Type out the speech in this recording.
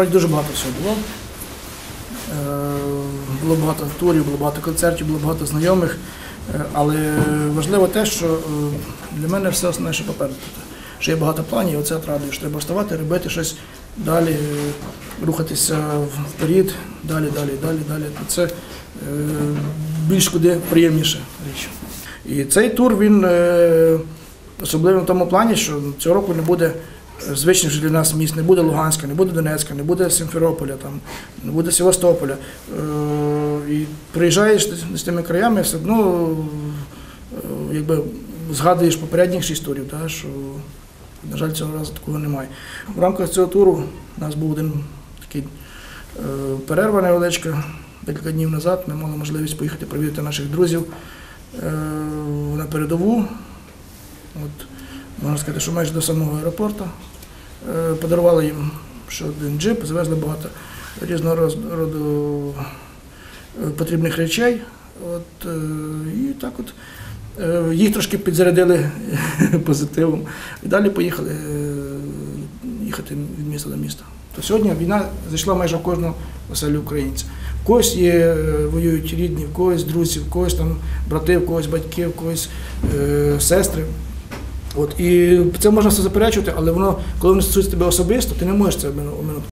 насправді дуже багато всього було. Е, Було багато турів, було багато концертів, було багато знайомих. Е, Але важливо те, що е, для мене все основне, що попереду. Що є багато планів, і оце радує, що треба вставати, робити щось далі, рухатися вперед, далі, далі, далі, далі. Це більш куди приємніша річ. І цей тур він особливий в тому плані, що цього року не буде звичних вже для нас міст, не буде Луганська, не буде Донецька, не буде Сімферополя, там, не буде Севастополя. Е, і приїжджаєш з тими краями, все одно е, якби згадуєш попередніх шість турів, та, що, на жаль, цього разу такого немає. В рамках цього туру у нас був один такий е, перерва невеличка. Декілька днів назад ми мали можливість поїхати провідати наших друзів е, на передову. От, можна сказати, що майже до самого аеропорту. Е, Подарували їм ще один джип, завезли багато різного роду е, потрібних речей. От, е, і так от їх трошки підзарядили позитивом. І далі поїхали їхати від міста до міста. То сьогодні війна зайшла майже в кожну оселю українця. В когось є, воюють рідні, в когось друзі, в когось там брати, в когось батьки, в когось е, сестри. От, і це можна все заперечувати, але воно, коли воно стосується тебе особисто, ти не можеш це обмину- обминути.